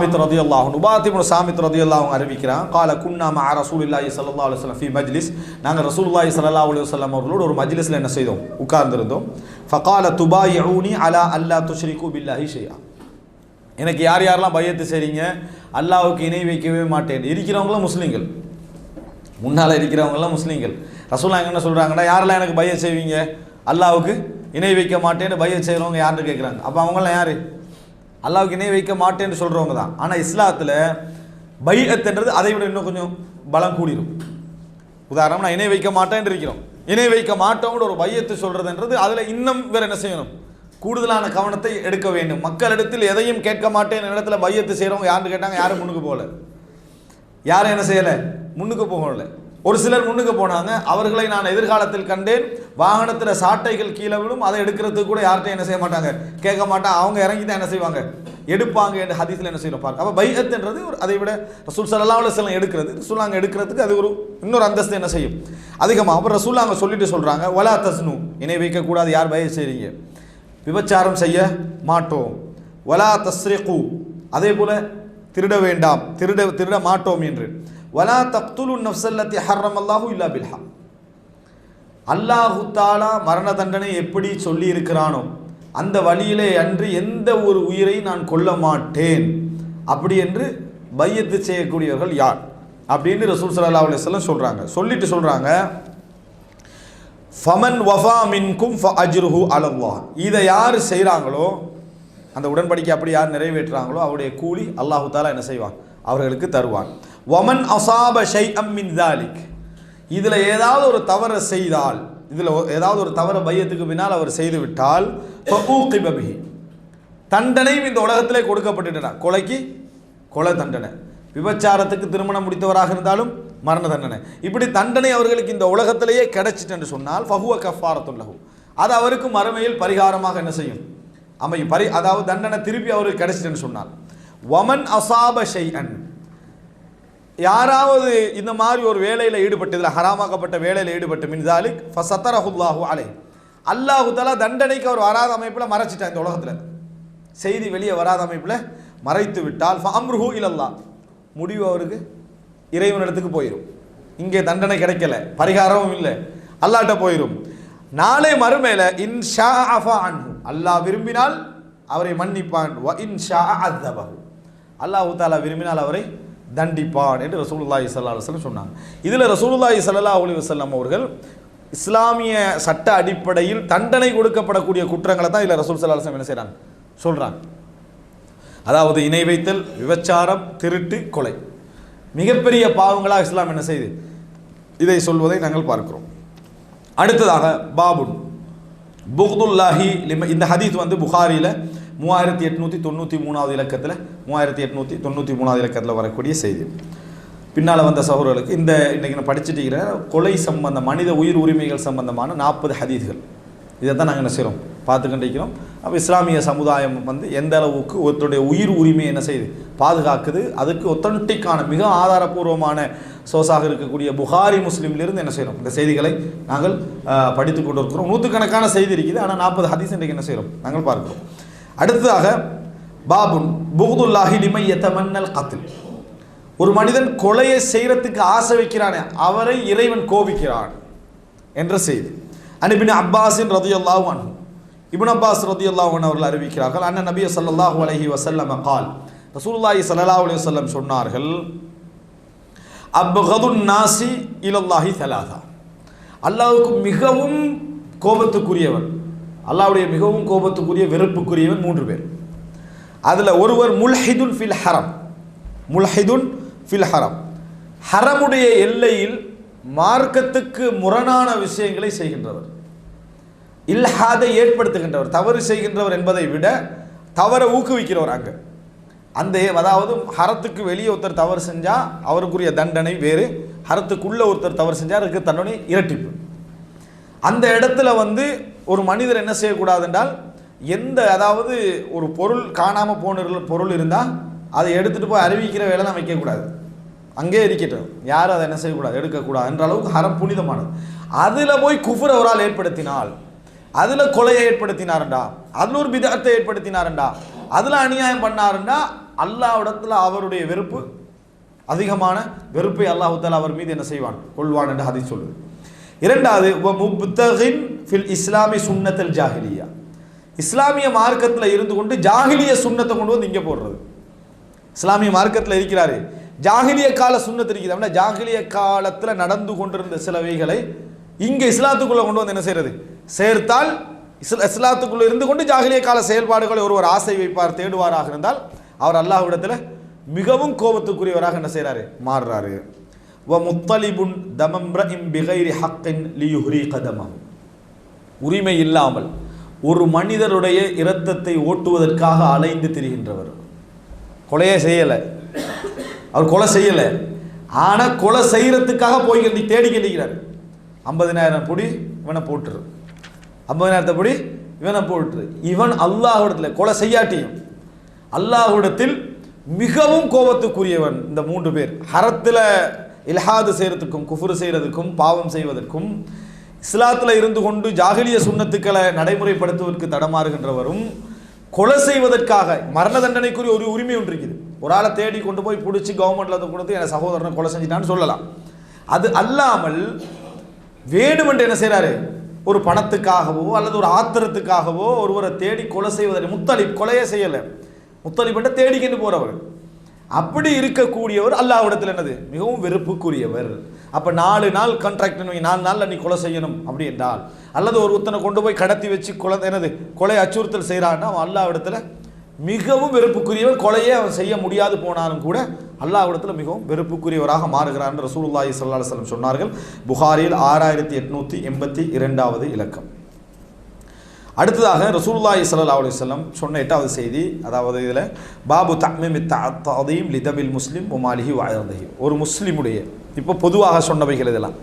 சாமித் ரதி அல்லாஹ் உபாத்திபுன் சாமித் ரதி அல்லாஹ் அறிவிக்கிறான். கால குன்னா மா ரசூலுல்லாஹி ஸல்லல்லாஹு அலைஹி வஸல்லம் ஃபி மஜ்லிஸ். நாங்கள் ரசூல்லாஹி ஸல்லல்லாஹு அலைஹி வஸல்லம் அவர்களோடு ஒரு மஜ்லிஸில் என்ன செய்தோம்? உட்கார்ந்திருந்தோம். ஃபகால துபாயிஊனி அலா அல்லா துஷ்ரிகு பில்லாஹி ஷைஆ எனக்கு யார் யாரெல்லாம் பயத்து செய்றீங்க? அல்லாஹ்வுக்கு இணை வைக்கவே மாட்டேன். இருக்கிறவங்களும் முஸ்லீம்கள். முன்னால் இருக்கிறவங்களாம் முஸ்லீம்கள். ரசூலா என்ன சொல்கிறாங்கன்னா யாரெல்லாம் எனக்கு பயம் செய்வீங்க? அல்லாஹ்வுக்கு இணை வைக்க மாட்டேன்னு பைய செய்கிறவங்க யாருன்னு கேட்குறாங்க அப்போ அவங்களாம் யார்? அல்லாவுக்கு இணை வைக்க மாட்டேன்னு சொல்கிறவங்க தான். ஆனால் இஸ்லாத்தில் பையத்துன்றது அதை விட இன்னும் கொஞ்சம் பலம் கூடிரும். உதாரணம் நான் இணை வைக்க மாட்டேன்னு இருக்கிறோம். இணை வைக்க மாட்டோம்னு ஒரு பையத்து சொல்கிறதுன்றது அதில் இன்னும் வேறு என்ன செய்யணும்? கூடுதலான கவனத்தை எடுக்க வேண்டும். மக்களிடத்தில் எதையும் கேட்க மாட்டேன் இடத்துல பையத்து செய்கிறவங்க யாருன்னு கேட்டாங்க யாரும் முன்னுக்கு போகல. யாரும் என்ன செய்யலை? முன்னுக்கு போகலை. ஒரு சிலர் முன்னுக்கு போனாங்க. அவர்களை நான் எதிர்காலத்தில் கண்டேன். வாகனத்தில் சாட்டைகள் கீழே விழும். அதை எடுக்கிறதுக்கு கூட யார்கிட்டையும் என்ன செய்ய மாட்டாங்க. கேட்க மாட்டாங்க அவங்க இறங்கி தான் என்ன செய்வாங்க? எடுப்பாங்க என்று ஹதீஸில் என்ன செய்யணும் பார்க்க அப்போ பைகத்துன்றது ஒரு அதை விட ரசூல் சிலம் எடுக்கிறது. ரசூல் அங்கே எடுக்கிறதுக்கு அது ஒரு இன்னொரு அந்தஸ்து என்ன செய்யும்? அதிகமாக அப்புறம் ரசூல் அங்கே சொல்லிட்டு சொல்கிறாங்க வலா தஸ்னு. இணை வைக்கக்கூடாது யார் பய செய்றீங்க? விபச்சாரம் செய்ய மாட்டோம். வலா தஸ்ரிகு. அதே போல் திருட வேண்டாம். திருட திருட மாட்டோம் என்று. வலா தப்துலு நஃப்சல்லத்தி ஹர்ரம் அல்லாஹூ இல்லா பில்ஹா அல்லாஹு தாலா மரண தண்டனை எப்படி சொல்லி இருக்கிறானோ அந்த வழியிலே அன்று எந்த ஒரு உயிரை நான் கொல்ல மாட்டேன். அப்படி என்று பையத்து செய்யக்கூடியவர்கள் யார்? அப்படின்னு ரசூல் சல்லா அலுவலம் சொல்கிறாங்க சொல்லிட்டு சொல்கிறாங்க ஃபமன் வஃபா மின்கும் ஃப அஜ்ருஹு அலல்லாஹ். இதை யார் செய்கிறாங்களோ அந்த உடன்படிக்கை அப்படி யார் நிறைவேற்றுறாங்களோ அவருடைய கூலி அல்லாஹு தாலா என்ன செய்வான்? அவர்களுக்கு தருவான். வமன் அசாப ஷை அம்மின் தாலிக் இதில் ஏதாவது ஒரு தவறை செய்தால் இதில் ஏதாவது ஒரு தவறை பையத்துக்கு பின்னால் அவர் செய்து விட்டால் ஃபஊகிப தண்டனையும் இந்த உலகத்திலே கொடுக்கப்பட்டுட்டன. கொலைக்கு கொலை தண்டனை. விபச்சாரத்துக்கு திருமணம் முடித்தவராக இருந்தாலும் மரண தண்டனை. இப்படி தண்டனை அவர்களுக்கு இந்த உலகத்திலேயே கிடைச்சிட்டு சொன்னால் ஃபஹுவ கஃபாரத்துள்ளகு அது அவருக்கு மறுமையில் பரிகாரமாக என்ன செய்யும்? அமையும். பரி அதாவது தண்டனை திருப்பி அவருக்கு கிடைச்சிட்டுன்னு சொன்னால். வமன் அசாப ஷைஅன். யாராவது இந்த மாதிரி ஒரு வேலையில் ஈடுபட்டு இதில் ஹராமாக்கப்பட்ட வேலையில் ஈடுபட்டு மின்சாலிக் ஃபசத்தரஹுல்லாஹு அலை அல்லாஹு தலா தண்டனைக்கு அவர் வராத அமைப்பில் மறைச்சிட்டான் இந்த உலகத்தில். செய்தி வெளியே வராத அமைப்பில் மறைத்து விட்டால் ஃபம்ருஹூ இலல்லா முடிவு அவருக்கு இறைவனிடத்துக்கு போயிடும் இங்கே தண்டனை கிடைக்கல பரிகாரமும் இல்லை அல்லாட்ட போயிடும் நாளை மறுமேல இன் ஷா அஃபா அன்ஹு. அல்லாஹ் விரும்பினால் அவரை மன்னிப்பான். வ இன் ஷா அத்தபஹு அல்லாஹு தாலா விரும்பினால் அவரை தண்டிப்பான் என்று ரசூலுல்லாஹி சல்லா அலுவலம் சொன்னாங்க. இதில் ரசூலுல்லாஹி சல்லா அலி வஸல்லம் அவர்கள் இஸ்லாமிய சட்ட அடிப்படையில் தண்டனை கொடுக்கப்படக்கூடிய குற்றங்களை தான் இதில் ரசூல் ஸல்லல்லாஹு அலைஹி என்ன செய்கிறாங்க சொல்கிறாங்க அதாவது இணை வைத்தல் விபச்சாரம் திருட்டு கொலை. மிகப்பெரிய பாவங்களாக இஸ்லாம் என்ன செய்து? இதை சொல்வதை நாங்கள் பார்க்கிறோம். அடுத்ததாக பாபுன். புக்துல்லாஹி லிம இந்த ஹதீஸ் வந்து புகாரியில் மூவாயிரத்தி எட்நூற்றி தொண்ணூற்றி மூணாவது இலக்கத்தில் மூவாயிரத்தி எட்நூற்றி தொண்ணூற்றி மூணாவது இலக்கத்தில் வரக்கூடிய செய்தி. பின்னால் வந்த சகோதரர்களுக்கு இந்த இன்றைக்கி நான் படிச்சுட்டு இருக்கிறேன் கொலை சம்பந்த மனித உயிர் உரிமைகள் சம்பந்தமான நாற்பது ஹதீதுகள் இதை தான் நாங்கள் என்ன செய்கிறோம் பார்த்து கொண்டிருக்கிறோம் அப்போ இஸ்லாமிய சமுதாயம் வந்து எந்த அளவுக்கு ஒருத்தருடைய உயிர் உரிமையை என்ன செய்யுது பாதுகாக்குது அதுக்கு ஒத்தன்டிக்கான மிக ஆதாரபூர்வமான சோஸாக இருக்கக்கூடிய புகாரி முஸ்லீம்லேருந்து என்ன செய்கிறோம் இந்த செய்திகளை நாங்கள் படித்து கொண்டு இருக்கிறோம் நூற்றுக்கணக்கான செய்தி இருக்குது. ஆனால் நாற்பது ஹதீஸ் இன்றைக்கு என்ன செய்கிறோம் நாங்கள் பார்க்கிறோம். அடுத்ததாக பாபுன் புகுதுல்லாஹி லிமை எத்தமன்னல் கத்தில் ஒரு மனிதன் கொலையை செய்கிறதுக்கு ஆசை வைக்கிறானே அவரை இறைவன் கோபிக்கிறான் என்ற செய்தி. அனுபின் அப்பாஸின் ரதியல்லாஹு அன்ஹு. இப்னு அப்பாஸ் ரதியல்லாஹு அன்ஹு அவர்கள் அறிவிக்கிறார்கள் அண்ணன் நபிய சல்லாஹூ அலஹி வசல்லம் கால். ரசூல்லாஹி சல்லா அலி வல்லம் சொன்னார்கள் அப்கதுன் நாசி இலல்லாஹி தலாதா அல்லாவுக்கு மிகவும் கோபத்துக்குரியவன் அல்லாவுடைய மிகவும் கோபத்துக்குரிய வெறுப்புக்குரியவன் மூன்று பேர். அதில் ஒருவர் முல்ஹிதுன் ஃபில் ஹரம். முல்ஹிதுன் ஃபில் ஹரம். ஹரமுடைய எல்லையில் மார்க்கத்துக்கு முரணான விஷயங்களை செய்கின்றவர். இல்லாதை ஏற்படுத்துகின்றவர் தவறு செய்கின்றவர் என்பதை விட தவறை ஊக்குவிக்கிறவர் அங்கே. அந்த அதாவது ஹரத்துக்கு வெளியே ஒருத்தர் தவறு செஞ்சால் அவருக்குரிய தண்டனை வேறு ஹரத்துக்குள்ளே ஒருத்தர் தவறு செஞ்சால் அதுக்கு தண்டனை இரட்டிப்பு. அந்த இடத்துல வந்து ஒரு மனிதர் என்ன செய்யக்கூடாது என்றால் எந்த அதாவது ஒரு பொருள் காணாமல் போன பொருள் இருந்தால் அதை எடுத்துகிட்டு போய் அறிவிக்கிற வேலை நான் வைக்கக்கூடாது. அங்கே இருக்கட்டும் யாரும் அதை என்ன செய்யக்கூடாது? எடுக்கக்கூடாது. என்ற அளவுக்கு ஹரம் புனிதமானது. அதில் போய் குஃபர் அவரால் ஏற்படுத்தினால் அதில் கொலையை ஏற்படுத்தினாருண்டா அதில் ஒரு விதத்தை ஏற்படுத்தினாருண்டா அதில் அநியாயம் பண்ணாருண்டா அல்லாவிடத்தில் அவருடைய வெறுப்பு அதிகமான வெறுப்பை அல்லாஹுத்தால் அவர் மீது என்ன செய்வான்? கொள்வான் என்று அதை சொல்லுது. இரண்டாவது வ முப்தகின் ஃபில் இஸ்லாமி சுன்னத்தல் ஜாகிலியா இஸ்லாமிய மார்க்கத்தில் இருந்து கொண்டு ஜாகிலிய சுண்ணத்தை கொண்டு வந்து இங்கே போடுறது. இஸ்லாமிய மார்க்கத்தில் இருக்கிறாரு. ஜாகிலிய கால சுண்ணத்து இருக்குது. அப்படின்னா ஜாகிலிய காலத்தில் நடந்து கொண்டிருந்த சிலவைகளை இங்கே இஸ்லாத்துக்குள்ளே கொண்டு வந்து என்ன செய்யறது? சேர்த்தால் இஸ்ல இஸ்லாத்துக்குள்ளே இருந்து கொண்டு ஜாகிலிய கால செயல்பாடுகளை ஒருவர் ஆசை வைப்பார் தேடுவாராக இருந்தால் அவர் அல்லாஹ்விடத்தில் மிகவும் கோபத்துக்குரியவராக என்ன செய்கிறாரு மாறுறாரு. வ முத்தலிபுன் தமம்ரஇம் பிகைரி ஹக்கின் லியுஹ்ரி கதமம் உரிமை இல்லாமல் ஒரு மனிதருடைய இரத்தத்தை ஓட்டுவதற்காக அலைந்து திரிகின்றவர். கொலையே செய்யலை. அவர் கொலை செய்யலை. ஆனால் கொலை செய்கிறதுக்காக போய் கண்டி தேடி ஐம்பதினாயிரம் பொடி இவனை போட்டுரு. ஐம்பதினாயிரத்தை பொடி இவனை போட்டுரு. இவன் அல்லாஹிடத்தில் கொலை செய்யாட்டியும் அல்லாஹிடத்தில் மிகவும் கோபத்துக்குரியவன் இந்த மூன்று பேர். ஹரத்தில் இல்ஹாது செய்கிறதுக்கும் குஃபுரு செய்கிறதுக்கும் பாவம் செய்வதற்கும் இஸ்லாத்தில் இருந்து கொண்டு ஜாகிலிய சுண்ணத்துக்களை நடைமுறைப்படுத்துவதற்கு தடமாறுகின்றவரும் கொலை செய்வதற்காக மரண தண்டனைக்குரிய ஒரு உரிமை ஒன்று இருக்குது. ஒரு ஆளை தேடி கொண்டு போய் பிடிச்சி கவர்மெண்ட்ல கொடுத்து என் சகோதரனை கொலை செஞ்சிட்டான்னு சொல்லலாம். அது அல்லாமல் வேணுமென்று என்ன செய்கிறாரு ஒரு பணத்துக்காகவோ அல்லது ஒரு ஆத்திரத்துக்காகவோ ஒருவரை தேடி கொலை செய்வதற்கு முத்தளிப் கொலையே செய்யலை. முத்தலிப்ன்ற தேடிக்கிட்டு போகிறவர் அப்படி இருக்கக்கூடியவர் அல்லாஹ்விடத்தில் என்னது? மிகவும் வெறுப்புக்குரியவர். அப்ப நாலு நாள் கான்ட்ராக்ட் நாலு நாளில் நீ கொலை செய்யணும் அப்படி என்றால் அல்லது ஒரு ஒருத்தனை கொண்டு போய் கடத்தி வச்சு கொலை என்னது கொலை அச்சுறுத்தல் செய்கிறான்னா அவன் அல்லாஹ்விடத்தில் மிகவும் வெறுப்புக்குரியவர் கொலையே அவன் செய்ய முடியாது போனாலும் கூட அல்லாஹ்விடத்தில் மிகவும் வெறுப்புக்குரியவராக மாறுகிறான் ரசூலுல்லாஹி ஸல்லல்லாஹு அலைஹி சொன்னார்கள். புகாரில் ஆறாயிரத்தி எட்நூற்றி எண்பத்தி இரண்டாவது இலக்கம். அடுத்ததாக ரசூல்லாய் சல்லா அலி சொல்லம் சொன்ன எட்டாவது செய்தி அதாவது இதில் பாபு தமீம் தஅதீம் லிதபில் முஸ்லீம் உமாலிஹி வாழ்ந்தையும் ஒரு முஸ்லீமுடைய இப்போ பொதுவாக சொன்னவைகள் இதெல்லாம்.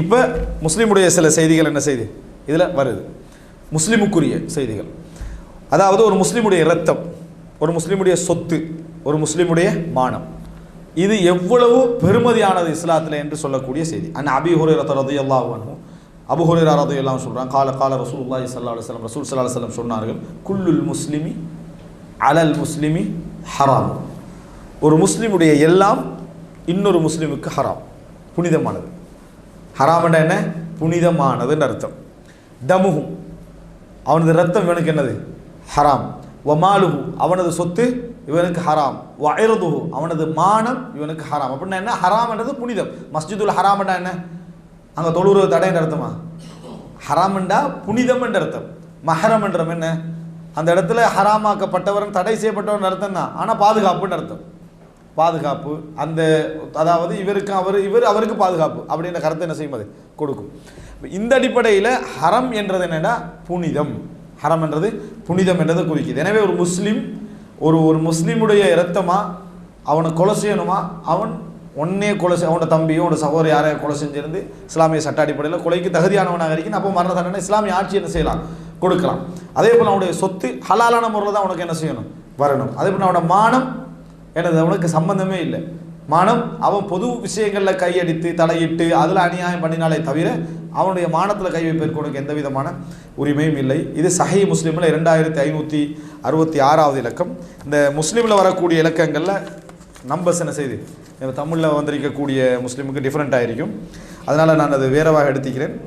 இப்போ முஸ்லீமுடைய சில செய்திகள் என்ன செய்தி? இதில் வருது. முஸ்லீமுக்குரிய செய்திகள். அதாவது ஒரு முஸ்லீமுடைய இரத்தம் ஒரு முஸ்லீமுடைய சொத்து ஒரு முஸ்லீமுடைய மானம். இது எவ்வளவு பெருமதியானது இஸ்லாத்தில் என்று சொல்லக்கூடிய செய்தி. அன் அபி ஹுரேரத் ரதியல்லாஹு அன்ஹு அபு ஹுரேரா எல்லாம் சொல்றாங்க கால கால ரசூலுல்லாஹி ஸல்லல்லாஹு அலைஹி வஸல்லம் ரசூல் சல்லா அலைஹி சொன்னார்கள் குல்லுல் முஸ்லிமி அலல் முஸ்லிமி ஹராம். ஒரு முஸ்லீமுடைய எல்லாம் இன்னொரு முஸ்லீமுக்கு ஹராம் புனிதமானது. ஹராம்னா என்ன? புனிதமானதுன்னு அர்த்தம். தமுகும் அவனது ரத்தம் இவனுக்கு என்னது? ஹராம். வமாலுஹு அவனது சொத்து இவனுக்கு ஹராம். வயரதுஹு அவனது மானம் இவனுக்கு ஹராம். அப்படின்னா என்ன? ஹராம்ன்றது புனிதம். மஸ்ஜிதுல் ஹராம்னா என்ன? அங்கே தொழுவுறது தடைன்ற அர்த்தமா? ஹராம்ண்டா புனிதம்ன்ற அர்த்தம். மஹரம் என்றம் என்ன? அந்த இடத்துல ஹராமாக்கப்பட்டவரன் தடை செய்யப்பட்டவன் அர்த்தம் தான் ஆனால் பாதுகாப்புன்னு அர்த்தம். பாதுகாப்பு அந்த அதாவது இவருக்கு அவர் இவர் அவருக்கு பாதுகாப்பு. அப்படின்ற கருத்தை என்ன செய்யும் அது? கொடுக்கும். இந்த அடிப்படையில் ஹரம் என்றது என்னென்னா புனிதம். ஹரம் என்றது புனிதம் என்றதை குறிக்குது. எனவே ஒரு முஸ்லீம் ஒரு ஒரு முஸ்லீமுடைய இரத்தமாக அவனை கொலை செய்யணுமா? அவன் ஒன்னே கொலை செய் அவனோட தம்பியும் அவனோட சகோதரர் யாரையோ கொலை செஞ்சிருந்து இஸ்லாமிய சட்ட அடிப்படையில் கொலைக்கு தகுதியானவனாக இருக்கணும் அப்போ மரண தண்டனை இஸ்லாமிய ஆட்சி என்ன செய்யலாம்? கொடுக்கலாம். அதே போல் அவனுடைய சொத்து ஹலாலான முறையில் தான் அவனுக்கு என்ன செய்யணும்? வரணும். அதே போல் அவனோட மானம் எனது அவனுக்கு சம்பந்தமே இல்லை. மானம் அவன் பொது விஷயங்களில் கையடித்து தலையிட்டு அதில் அநியாயம் பண்ணினாலே தவிர அவனுடைய மானத்தில் கை வைப்பதற்கு உனக்கு எந்த விதமான உரிமையும் இல்லை. இது சஹி முஸ்லீமில் இரண்டாயிரத்தி ஐநூற்றி அறுபத்தி ஆறாவது இலக்கம். இந்த முஸ்லீமில் வரக்கூடிய இலக்கங்களில் நம்பர்ஸ் என்ன செய்து? தமிழில் வந்திருக்கக்கூடிய முஸ்லீமுக்கு டிஃப்ரெண்ட்டாக இருக்கும் அதனால் நான் அது வேறவாக எடுத்துக்கிறேன்.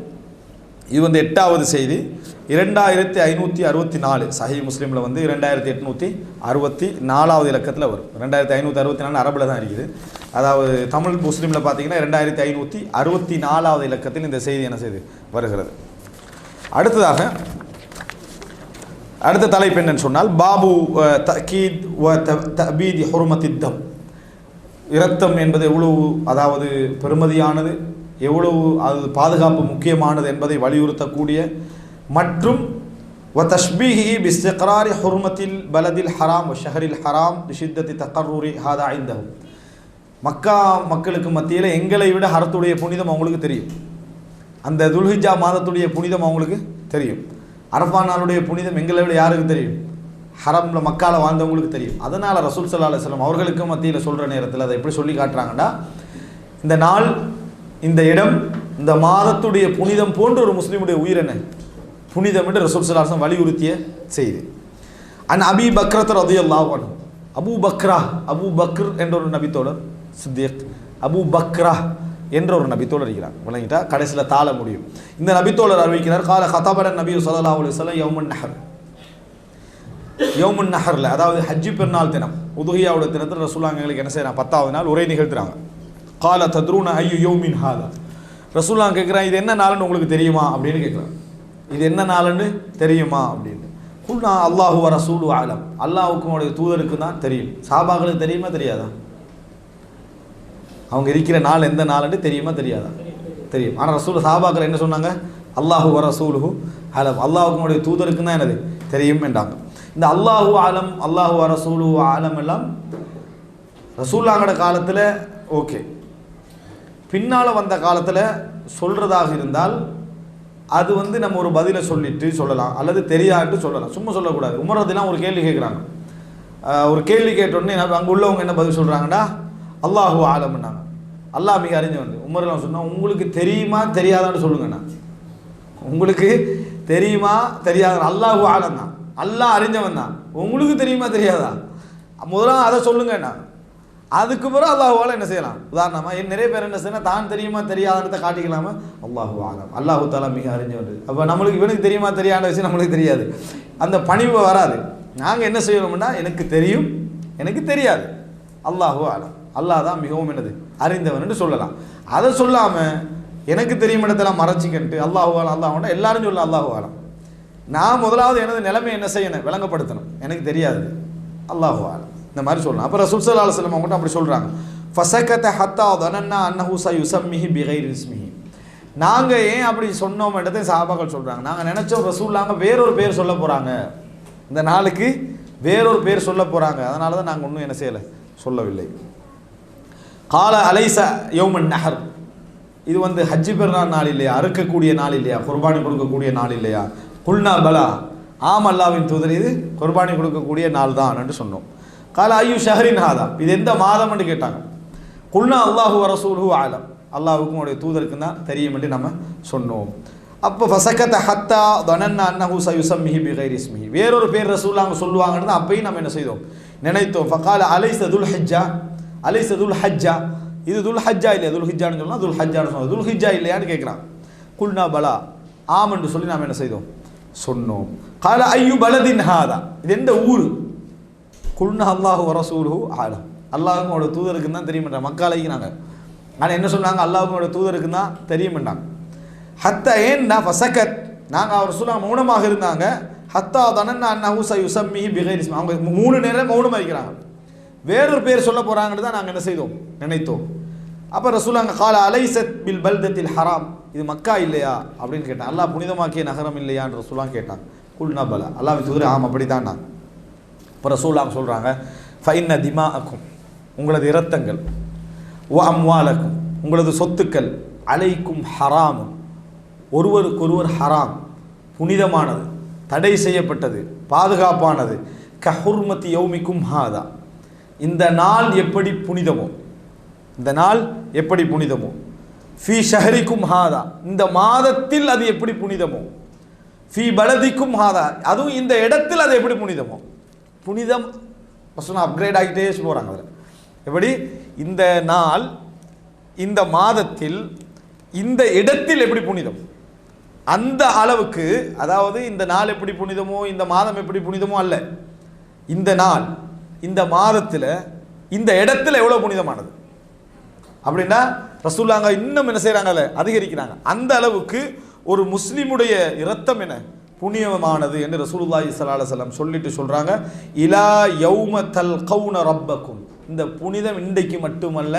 இது வந்து எட்டாவது செய்தி. இரண்டாயிரத்தி ஐநூற்றி அறுபத்தி நாலு சஹி முஸ்லீமில் வந்து இரண்டாயிரத்தி எட்நூற்றி அறுபத்தி நாலாவது இலக்கத்தில் வரும். ரெண்டாயிரத்தி ஐநூற்றி அறுபத்தி நாலு அரபில் தான் இருக்குது. அதாவது தமிழ் முஸ்லீமில் பார்த்தீங்கன்னா ரெண்டாயிரத்தி ஐநூற்றி அறுபத்தி நாலாவது இலக்கத்தில் இந்த செய்தி என்ன செய்து வருகிறது. அடுத்ததாக அடுத்த தலைப்பு என்னன்னு சொன்னால் பாபு தக்கீத் வ த- தபீதி ஹுர்மத்தித்தம் இரத்தம் என்பது எவ்வளவு அதாவது பெருமதியானது எவ்வளவு அது பாதுகாப்பு முக்கியமானது என்பதை வலியுறுத்தக்கூடிய மற்றும் வ தஷ்பீஹி பிஸ்தக்ராரி ஹுர்மத்தில் பலதில் ஹராம் ஷஹரில் ஹராம் ஷித்தத்தி தக்கரூரி ஹாதா ஐந்தஹும் மக்கா மக்களுக்கு மத்தியில் எங்களை விட ஹரத்துடைய புனிதம் அவங்களுக்கு தெரியும். அந்த துல்ஹிஜா மாதத்துடைய புனிதம் அவங்களுக்கு தெரியும். அரஃபா நாளுடைய புனிதம் எங்களை விட யாருக்கு தெரியும்? ஹரம்ல மக்கால வாழ்ந்தவங்களுக்கு தெரியும். அதனால் ரசூல் சல்லா அலுவலம் அவர்களுக்கும் மத்தியில் சொல்கிற நேரத்தில் அதை எப்படி சொல்லி காட்டுறாங்கன்னா இந்த நாள் இந்த இடம் இந்த மாதத்துடைய புனிதம் போன்ற ஒரு முஸ்லீமுடைய உயிரென புனிதம் என்று ரசூல் சல்லாஹம் வலியுறுத்திய செய்தி. அண்ட் அபி பக்ரத் ரதி அல்லாஹ் அபூ பக்ரா அபூ பக்ர் என்ற ஒரு நபித்தோழர் சித்தியக். அபு பக்ரா என்ற ஒரு நபித்தோழர் இருக்கிறார். விளங்கிட்டா? கடைசியில் தாள முடியும். இந்த நபித்தோழர் அறிவிக்கிறார் கால கதாபட நபி சொல்லா அலைஹி வஸல்லம் யௌமுன் யோமுன் நகரில் அதாவது ஹஜ்ஜி பெருநாள் தினம். உதுகியாவோட தினத்தில் ரசூலாங்க எங்களுக்கு என்ன செய்யறாங்க பத்தாவது நாள் உரை நிகழ்த்துறாங்க. கால தத்ரூன ஐயோ யோமின் ஹாதா. ரசூலா கேட்குறான் இது என்ன நாள்னு உங்களுக்கு தெரியுமா? அப்படின்னு கேட்குறான் இது என்ன நாள்னு தெரியுமா? அப்படின்னு. குல்னா அல்லாஹு வர சூடு ஆலம் அல்லாஹுக்கும் அவருடைய தூதருக்கு தான் தெரியும். சாபாக்களுக்கு தெரியுமா தெரியாதா? அவங்க இருக்கிற நாள் எந்த நாள்னு தெரியுமா தெரியாதா? தெரியும். ஆனால் ரசூல் சாபாக்கள் என்ன சொன்னாங்க? அல்லாஹு வர ரசூலுஹு ஆலம் அல்லாஹுக்கும் அவருடைய தூதருக்கு தான் என்னது? தெரியும் என்றாங்க. இந்த அல்லாஹு ஆலம் அல்லாஹு ரசூலு ஆலம் எல்லாம் ரசூல்லாங்கட காலத்தில் ஓகே. பின்னால் வந்த காலத்தில் சொல்கிறதாக இருந்தால் அது வந்து நம்ம ஒரு பதிலை சொல்லிட்டு சொல்லலாம் அல்லது தெரியாட்டு சொல்லலாம். சும்மா சொல்லக்கூடாது. உமரதெல்லாம் ஒரு கேள்வி கேட்குறாங்க ஒரு கேள்வி கேட்டோடனே அங்கே உள்ளவங்க என்ன பதில் சொல்கிறாங்கன்னா அல்லாஹு ஆலம்னாங்க அல்லாஹ் மிக அறிஞ்சவன். உமரெல்லாம் சொன்னால் உங்களுக்கு தெரியுமா தெரியாதான்னு சொல்லுங்கண்ணா. உங்களுக்கு தெரியுமா தெரியாத அல்லாஹு ஆலம் தான் அல்லாஹ் அறிஞ்சவன் தான். உங்களுக்கு தெரியுமா தெரியாதா? முதலாம் அதை சொல்லுங்கண்ணா அதுக்கு பிறகு அல்லாஹுவால் என்ன செய்யலாம்? உதாரணமாக என் நிறைய பேர் என்ன செய்யணும் தான் தெரியுமா தெரியாதனத்தை காட்டிக்கலாமா? அல்லாஹு ஆலம் அல்லாஹு தாலா மிக அறிஞ்சவன். அப்போ நம்மளுக்கு இவனுக்கு தெரியுமா தெரியாத விஷயம் நம்மளுக்கு தெரியாது. அந்த பணிவு வராது. நாங்கள் என்ன செய்யணும்னா எனக்கு தெரியும் எனக்கு தெரியாது. அல்லாஹு ஆலம் அல்லாஹ் தான் மிகவும் என்னது? அறிந்தவன் சொல்லலாம். அதை சொல்லாமல் எனக்கு தெரியும் இடத்தெல்லாம் மறைச்சிக்கிட்டு அல்லாஹு ஆலம் அல்லாஹ் எல்லாரும் சொல்ல அல்லாஹு ஆலம் நான் முதலாவது எனது நிலைமை என்ன செய்யணும்? விளங்கப்படுத்தணும். எனக்கு தெரியாது. அல்லாஹு இந்த மாதிரி சொல்லலாம் அப்போ ரசூல் சல்லா அலுவலம் அவங்க அப்படி சொல்கிறாங்க ஃபசக்கத்தை ஹத்தா தனன்னா அன்னஹு ச யுசம்மிஹி பிகைர் இஸ்மிஹி நாங்கள் ஏன் அப்படி சொன்னோம்ன்றதை சாபாக்கள் சொல்கிறாங்க நாங்கள் நினச்சோம் ரசூல்லாங்க வேறொரு பேர் சொல்ல போகிறாங்க இந்த நாளுக்கு வேறொரு பேர் சொல்ல போகிறாங்க அதனால தான் நாங்கள் ஒன்றும் என்ன செய்யலை? சொல்லவில்லை. கால அலைசா யோமன் நஹர். இது வந்து ஹஜ்ஜி பெருநாள் நாள் இல்லையா? அறுக்கக்கூடிய நாள் இல்லையா? குர்பானி கொடுக்கக்கூடிய நாள் இல்லையா? குல்னா பலா. ஆம் அல்லாவின் தூதர் இது குர்பானி கொடுக்கக்கூடிய நாள் தான் என்று சொன்னோம். கால ஐயு ஷஹரின் ஹாதா. இது எந்த மாதம்னு கேட்டாங்க. குல்னா அல்லாஹு வரசூலு ஆலம் அல்லாஹுக்கும் உடைய தூதருக்கும் தான் தெரியும் என்று நம்ம சொன்னோம். அப்போ ஃபசக்கத்த ஹத்தா தனன்னா அன்னஹு சயுசம்மிஹி பிகைர் இஸ்மிஹி. வேறொரு பேர் ரசூல் அவங்க சொல்லுவாங்கன்னு அப்பையும் நம்ம என்ன செய்தோம்? நினைத்தோம். ஃபகால அலை சதுல் ஹஜ்ஜா அலை சதுல் ஹஜ்ஜா இது துல் ஹஜ்ஜா இல்லையா? துல் ஹிஜ்ஜான்னு சொல்லலாம் துல் ஹஜ்ஜான்னு சொல்லலாம் துல் ஹிஜ்ஜா இல்லையான்னு கேட்குறான் குல்னா பலா. ஆம் என்று சொல்லி நாம் என்ன செய்தோம்? சொன்னோம். கால ஐயு பலதின் ஹாதா. இது எந்த ஊர்? குல்னா அல்லாஹு வரசூலுஹு ஆலம் அல்லாஹும் அவரோட தூதருக்கு தான் தெரியுமெண்டா மக்காலைக்குனாங்க ஆனால் என்ன சொன்னாங்க? அல்லாஹும் அவரோட தூதருக்கு தான் ஹத்தா ஹத்த ஏன்னா ஃபசக்கத் நாங்கள் அவர் சொல்ல மௌனமாக இருந்தாங்க. ஹத்தா தனன்னா அன்னஹு ஹூசா யுசம்மி பிகைரிஸ் அவங்க மூணு நேரம் மௌனமாக இருக்கிறாங்க வேறொரு பேர் சொல்ல போகிறாங்கன்னு தான் நாங்கள் என்ன செய்தோம்? நினைத்தோம். அப்போ ரசூலாங்க கால அலைசத் பில் பல்தத்தில் ஹராம். இது மக்கா இல்லையா? அப்படின்னு கேட்டான். அல்லாஹ் புனிதமாக்கிய நகரம் இல்லையான்ற சொல்லாம் கேட்டான். குல் நபல அல்லாஹ் தூதர் ஆம் அப்படித்தான்? நான் இப்போ ரசூலாங்க சொல்கிறாங்க ஃபைன்ன திமாக்கும் உங்களது இரத்தங்கள். ஓ அம்வாலக்கும். உங்களது சொத்துக்கள். அலைக்கும் ஹராமும். ஒருவருக்கொருவர் ஹராம். புனிதமானது. தடை செய்யப்பட்டது. பாதுகாப்பானது. கஹுர்மதி யௌமிக்கும் ஹாதா. இந்த நாள் எப்படி புனிதமோ? இந்த நாள் எப்படி புனிதமோ? ஃபி ஷஹரிக்கும் ஹாதா. இந்த மாதத்தில் அது எப்படி புனிதமோ. ஃபி பலதிக்கும் ஹாதா. அதுவும் இந்த இடத்தில் அது எப்படி புனிதமோ. புனிதம் ஃபஸ்ட்டு அப்கிரேட் ஆகிட்டே போகிறாங்க அதில் எப்படி? இந்த நாள் இந்த மாதத்தில் இந்த இடத்தில் எப்படி புனிதம்? அந்த அளவுக்கு அதாவது இந்த நாள் எப்படி புனிதமோ இந்த மாதம் எப்படி புனிதமோ அல்ல. இந்த நாள் இந்த மாதத்தில் இந்த இடத்துல எவ்வளோ புனிதமானது? அப்படின்னா ரசூல்லாங்க இன்னும் என்ன செய்கிறாங்கல்ல அதிகரிக்கிறாங்க. அந்த அளவுக்கு ஒரு முஸ்லீமுடைய இரத்தம் என்ன? புண்ணியமானது என்று ரசூலுல்லாஹி ஸல்லல்லாஹு செல்லம் சொல்லிட்டு சொல்கிறாங்க இலா யௌம தல் கவுன ரப்பக்கும். இந்த புனிதம் இன்றைக்கு மட்டுமல்ல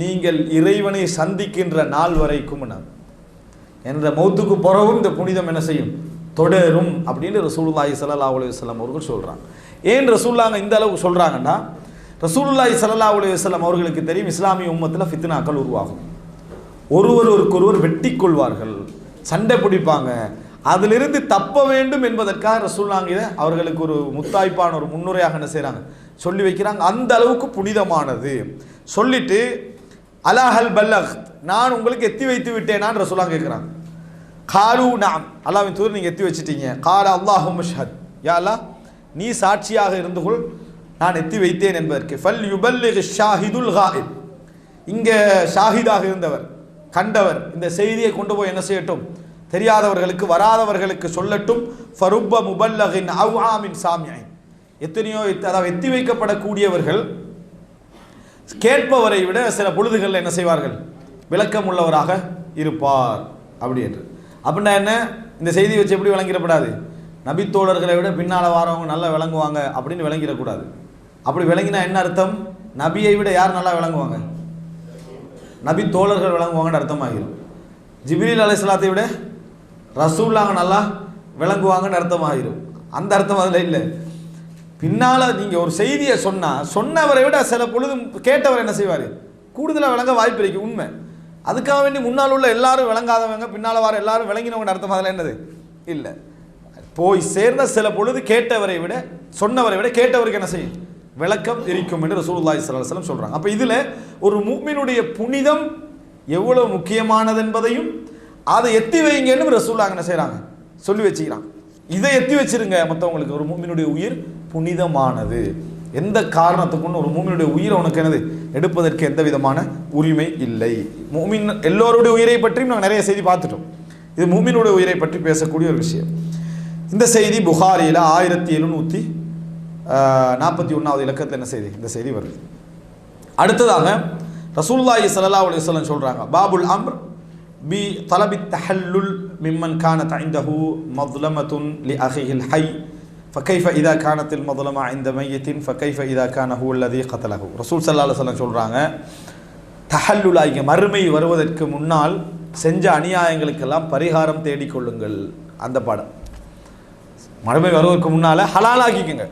நீங்கள் இறைவனை சந்திக்கின்ற நாள் வரைக்கும் என்ற மௌத்துக்கு பிறகும் இந்த புனிதம் என்ன செய்யும்? தொடரும் அப்படின்னு ரசூலுல்லாஹி ஸல்லல்லாஹு அலுவலி வஸல்லம் அவர்கள் சொல்கிறாங்க ஏன் ரசூல்லாங்க இந்த அளவுக்கு சொல்கிறாங்கன்னா ரசூலுல்லாய் சல்லா உலக வல்லம் அவர்களுக்கு தெரியும் இஸ்லாமிய உம்மத்தில் ஃபித்னாக்கள் உருவாகும். ஒருவருக்கொருவர் வெட்டி கொள்வார்கள் சண்டை பிடிப்பாங்க. அதிலிருந்து தப்ப வேண்டும் என்பதற்காக ரசூல்லாங்க இதை அவர்களுக்கு ஒரு முத்தாய்ப்பான ஒரு முன்னுரையாக என்ன செய்கிறாங்க சொல்லி வைக்கிறாங்க. அந்த அளவுக்கு புனிதமானது. சொல்லிட்டு அலாஹல் பல்லக் நான் உங்களுக்கு எத்தி வைத்து விட்டேனான் ரசூலாங்க கேட்குறாங்க காலு நாம் அல்லாவின் தூர் நீங்கள் எத்தி வச்சிட்டீங்க. கால அல்லாஹு மஷ்ஹத் யா அல்லா நீ சாட்சியாக இருந்து கொள். நான் எத்தி வைத்தேன் என்பதற்கு. ஃபல் யுபல்லிகு ஷாஹிதுல் காயிப். இங்கே ஷாஹிதாக இருந்தவர் கண்டவர் இந்த செய்தியை கொண்டு போய் என்ன செய்யட்டும்? தெரியாதவர்களுக்கு வராதவர்களுக்கு சொல்லட்டும். ஃபருப்ப முபல்லகின் அவ்ஆமின் சாமியை. எத்தனையோ அதாவது எத்தி வைக்கப்படக்கூடியவர்கள் கேட்பவரை விட சில பொழுதுகளில் என்ன செய்வார்கள்? விளக்கம் உள்ளவராக இருப்பார் அப்படி என்று. அப்படின்னா என்ன? இந்த செய்தி வச்சு எப்படி விளங்கிடப்படாது? நபித்தோழர்களை விட பின்னால் வாரவங்க நல்லா விளங்குவாங்க அப்படின்னு விளங்கிடக்கூடாது. அப்படி விளங்கினா என்ன அர்த்தம்? நபியை விட யார் நல்லா விளங்குவாங்க? நபி தோழர்கள் விளங்குவாங்கன்னு அர்த்தமாகிடும் ஜிப்ரீல் அலைஹிஸ்ஸலாத்தை விட ரசூல்லாங்க நல்லா விளங்குவாங்கன்னு அர்த்தமாகிடும் அந்த அர்த்தம் அதில் இல்லை. பின்னால் நீங்கள் ஒரு செய்தியை சொன்னால் சொன்னவரை விட சில பொழுது கேட்டவர் என்ன செய்வார்? கூடுதலாக விளங்க வாய்ப்பு இருக்கு உண்மை. அதுக்காக வேண்டி முன்னால் உள்ள எல்லாரும் விளங்காதவங்க பின்னால் வர எல்லாரும் விளங்கினவங்க அர்த்தம் அதில் என்னது? இல்லை. போய் சேர்ந்த சில பொழுது கேட்டவரை விட சொன்னவரை விட கேட்டவருக்கு என்ன செய்யும்? விளக்கம் இருக்கும் என்று ரசூலுல்லாஹி ஸல்லல்லாஹு அலைஹி அப்போ சொல்றாங்க. அப்ப இதுல ஒரு மூமினுடைய புனிதம் எவ்வளவு முக்கியமானது என்பதையும் அதை எத்தி வைங்கன்னு ரசூலுல்லாஹ் என்ன செய்றாங்க? சொல்லி வச்சுக்கிறாங்க. இதை எத்தி வச்சிருங்க மற்றவங்களுக்கு ஒரு மூமினுடைய உயிர் புனிதமானது. எந்த காரணத்துக்குன்னு ஒரு மூமினுடைய உயிரை உனக்கு என்னது? எடுப்பதற்கு எந்த விதமான உரிமை இல்லை. மூமின் எல்லோருடைய உயிரை பற்றியும் நாங்கள் நிறைய செய்தி பார்த்துட்டோம். இது மூமினுடைய உயிரை பற்றி பேசக்கூடிய ஒரு விஷயம். இந்த செய்தி புகாரியில் ஆயிரத்தி எழுநூற்றி நாற்பத்தி ஒன்றாவது இலக்கத்தில் என்ன செய்தி? இந்த செய்தி வருது. அடுத்ததாக ரசூல்லாயி சல்லா அலி சொல்லம் சொல்கிறாங்க பாபுல் அம்ர் பி தலபி தஹல்லுல் மிம்மன் கான தைந்தஹு மதுலமத்துன் லி அஹிஹில் ஹை ஃபக்கைஃப இதா கானத்தில் மதுலமா இந்த மையத்தின் ஃபக்கைஃப இதா கானஹு அல்லதி கத்தலஹு. ரசூல் சல்லா அலுவலம் சொல்கிறாங்க தஹல்லுலாகிய மறுமை வருவதற்கு முன்னால் செஞ்ச அநியாயங்களுக்கெல்லாம் பரிகாரம் தேடிக்கொள்ளுங்கள் அந்த பாடம் மறுமை வருவதற்கு முன்னால் ஹலாலாக்கிக்கங்க.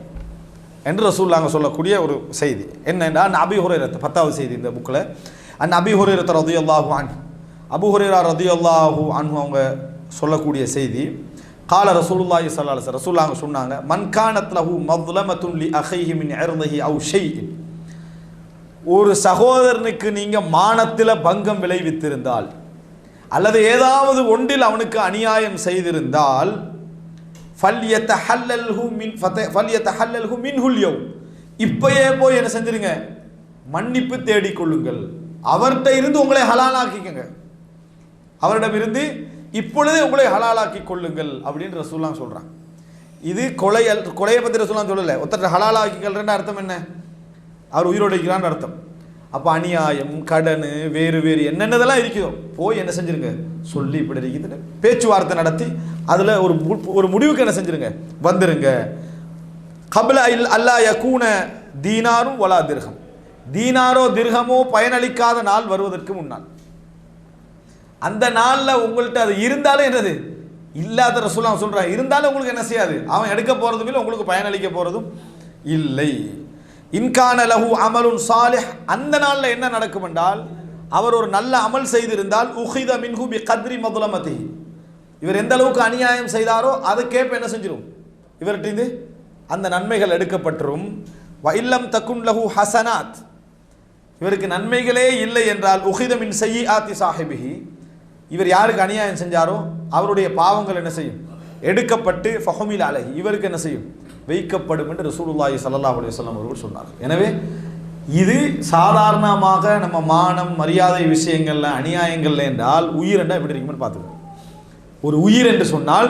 என்று ரசூல்லாங்க சொல்லக்கூடிய ஒரு செய்தி. என்னென்னா அபி ஹுரேரத் பத்தாவது செய்தி இந்த புக்கில். அந்த அபி ஹுரேரத் ரதி அல்லாஹு அன் அபு ஹுரேரா ரதி அல்லாஹு அன்ஹு அவங்க சொல்லக்கூடிய செய்தி கால ரசூலுல்லாஹி சல்லா சார் ரசூல்லாங்க சொன்னாங்க மன்கானத் லஹு மவ்லமத்துன் லி அஹைஹி மின் அர்லஹி அவு ஷெய்இன் ஒரு சகோதரனுக்கு நீங்கள் மானத்தில் பங்கம் விளைவித்திருந்தால் அல்லது ஏதாவது ஒன்றில் அவனுக்கு அநியாயம் செய்திருந்தால் இப்பயே போய் என்ன செஞ்சிருங்க? மன்னிப்பு தேடிக்கொள்ளுங்கள் அவர்கிட்ட இருந்து உங்களை ஹலாலாக்கிக்கங்க. அவரிடமிருந்து இப்பொழுதே உங்களை ஹலாலாக்கி கொள்ளுங்கள் அப்படின்னு ரசூல்லாம் சொல்றான் இது கொலை அல்- கொலையை பற்றி ரசூல்லாம் சொல்லலை. ஒருத்தர் ஹலாலாக்கிக்கல்றன்னு அர்த்தம் என்ன? அவர் உயிரோடு இருக்கிறான்னு அர்த்தம். அப்போ அநியாயம் கடன் வேறு வேறு என்னென்னதெல்லாம் இருக்குதோ போய் என்ன செஞ்சிருங்க? சொல்லி இப்படி இருக்குது பேச்சுவார்த்தை நடத்தி அதில் ஒரு மு- ஒரு முடிவுக்கு என்ன செஞ்சிருங்க? வந்துருங்க. கபில இல் அல்லா கூன தீனாரும் வலா திருகம் தீனாரோ திருகமோ பயனளிக்காத நாள் வருவதற்கு முன்னால். அந்த நாளில் உங்கள்கிட்ட அது இருந்தாலும் என்னது? இல்லாத ரசூலாம் சொல்கிறான் இருந்தாலும் உங்களுக்கு என்ன செய்யாது? அவன் எடுக்க போகிறதும் இல்லை உங்களுக்கு பயனளிக்க போகிறதும் இல்லை. இன்கான லஹு அமலுன் சாலிஹ். அந்த நாளில் என்ன நடக்கும் என்றால் அவர் ஒரு நல்ல அமல் செய்திருந்தால் உஹித மின்ஹு பி கத்ரி மதுலமதி. இவர் எந்த அளவுக்கு அநியாயம் செய்தாரோ அதுக்கேற்ப என்ன செஞ்சிடும் இவர்கிட்ட அந்த நன்மைகள் எடுக்கப்பட்டுரும். வைல்லம் தக்குன் லஹு ஹசனாத். இவருக்கு நன்மைகளே இல்லை என்றால் உஹிதமின் செய்யி ஆத்தி சாஹிபிஹி. இவர் யாருக்கு அநியாயம் செஞ்சாரோ அவருடைய பாவங்கள் என்ன செய்யும்? எடுக்கப்பட்டு ஃபஹமில் அலஹி. இவருக்கு என்ன செய்யும்? வைக்கப்படும் என்று ரசூலுல்லாஹி ஸல்லல்லாஹு அலைஹி அவர்கள் சொன்னார் எனவே இது சாதாரணமாக நம்ம மானம் மரியாதை விஷயங்கள்ல அநியாயங்கள்ல என்றால் உயிர் என்றால் எப்படி இருக்குன்னு பார்த்துக்கணும் ஒரு உயிர் என்று சொன்னால்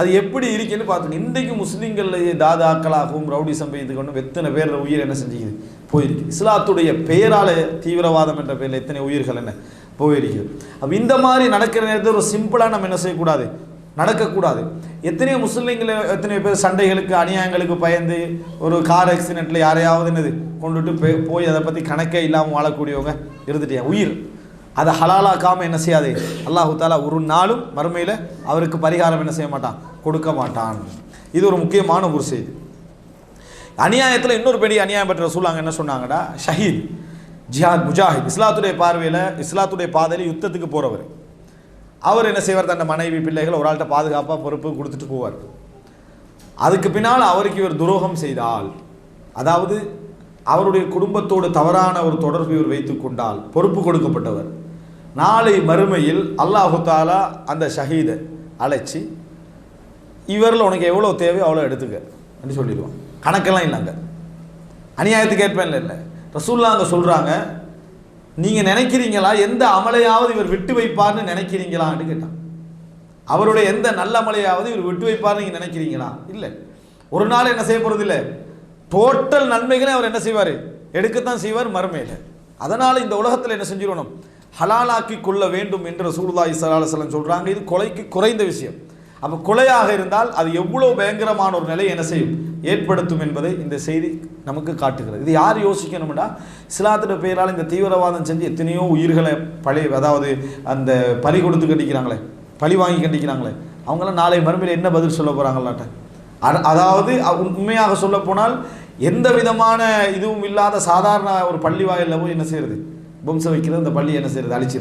அது எப்படி இருக்குன்னு பார்த்துக்கணும் இன்றைக்கு முஸ்லீம்கள்லேயே தாதாக்களாகவும் ரவுடிசம் சம்பவத்துக்கு கொண்டு எத்தனை பேர் உயிர் என்ன செஞ்சுக்குது? போயிருக்கு. இஸ்லாத்துடைய பெயரால தீவிரவாதம் என்ற பேரில் எத்தனை உயிர்கள் என்ன? போயிருக்குது அப்போ இந்த மாதிரி நடக்கிற நேரத்தில் ஒரு சிம்பிளாக நம்ம என்ன செய்யக்கூடாது? நடக்கக்கூடாது. எத்தனையோ முஸ்லீம்கள் எத்தனையோ பேர் சண்டைகளுக்கு அநியாயங்களுக்கு பயந்து ஒரு கார் ஆக்சிடென்ட்ல யாரையாவது என்னது கொண்டுட்டு போய் அதை பற்றி கணக்கே இல்லாமல் வாழக்கூடியவங்க இருந்துட்டேன் உயிர். அதை ஹலாலாக்காமல் என்ன செய்யாது. அல்லாஹு தாலா ஒரு நாளும் மறுமையில் அவருக்கு பரிகாரம் என்ன செய்ய மாட்டான்? கொடுக்க மாட்டான். இது ஒரு முக்கியமான ஒரு செய்தி. அநியாயத்தில் இன்னொரு பெரிய அநியாயம் பற்றி ரசூலாங்க என்ன சொன்னாங்கடா? ஷஹீத் ஜிஹாத் முஜாஹித் இஸ்லாத்துடைய பார்வையில் இஸ்லாத்துடைய பாதையில் யுத்தத்துக்கு போகிறவர் அவர் என்ன செய்வார்? தன் மனைவி பிள்ளைகள் ஒரு ஆள்கிட்ட பாதுகாப்பாக பொறுப்பு கொடுத்துட்டு போவார். அதுக்கு பின்னால் அவருக்கு இவர் துரோகம் செய்தால் அதாவது அவருடைய குடும்பத்தோடு தவறான ஒரு தொடர்பு இவர் வைத்து கொண்டால் பொறுப்பு கொடுக்கப்பட்டவர். நாளை மறுமையில் அல்லாஹு தாலா அந்த ஷஹீதை அழைச்சி இவரில் உனக்கு எவ்வளோ தேவையோ அவ்வளோ எடுத்துக்க அப்படின்னு சொல்லிடுவான். கணக்கெல்லாம் இல்லைங்க அநியாயத்துக்கு ஏற்பேன் இல்லை ரசூல்லா அங்கே சொல்கிறாங்க நீங்கள் நினைக்கிறீங்களா? எந்த அமலையாவது இவர் விட்டு வைப்பார்னு நினைக்கிறீங்களான்னு கேட்டான். அவருடைய எந்த நல்ல அமலையாவது இவர் விட்டு வைப்பார்னு நீங்கள் நினைக்கிறீங்களா? இல்லை. ஒரு நாள் என்ன செய்ய போகிறது இல்லை டோட்டல் நன்மைகளை அவர் என்ன செய்வார்? எடுக்கத்தான் செய்வார் மறுமையில் அதனால் இந்த உலகத்தில் என்ன செஞ்சிடணும் ஹலாலாக்கி கொள்ள வேண்டும் என்று ரசூலுல்லாஹி ஸல்லல்லாஹு சொல்கிறாங்க இது கொலைக்கு குறைந்த விஷயம். அப்போ கொலையாக இருந்தால் அது எவ்வளோ பயங்கரமான ஒரு நிலை என்ன செய்யும்? ஏற்படுத்தும் என்பதை இந்த செய்தி நமக்கு காட்டுகிறது. இது யார் யோசிக்கணும்னா இஸ்லாத்திட பெயரால் இந்த தீவிரவாதம் செஞ்சு எத்தனையோ உயிர்களை பழி அதாவது அந்த பலி கொடுத்து கண்டிக்கிறாங்களே பழி வாங்கி கண்டிக்கிறாங்களே அவங்களாம் நாளை மறுமையில் என்ன பதில் சொல்ல போகிறாங்களாட்ட அதாவது உண்மையாக சொல்ல போனால் எந்த விதமான இதுவும் இல்லாத சாதாரண ஒரு பள்ளி வாயிலில் போய் என்ன செய்யறது? பொம்சம் வைக்கிறது அந்த பள்ளி என்ன செய்யறது? அழிச்சிருது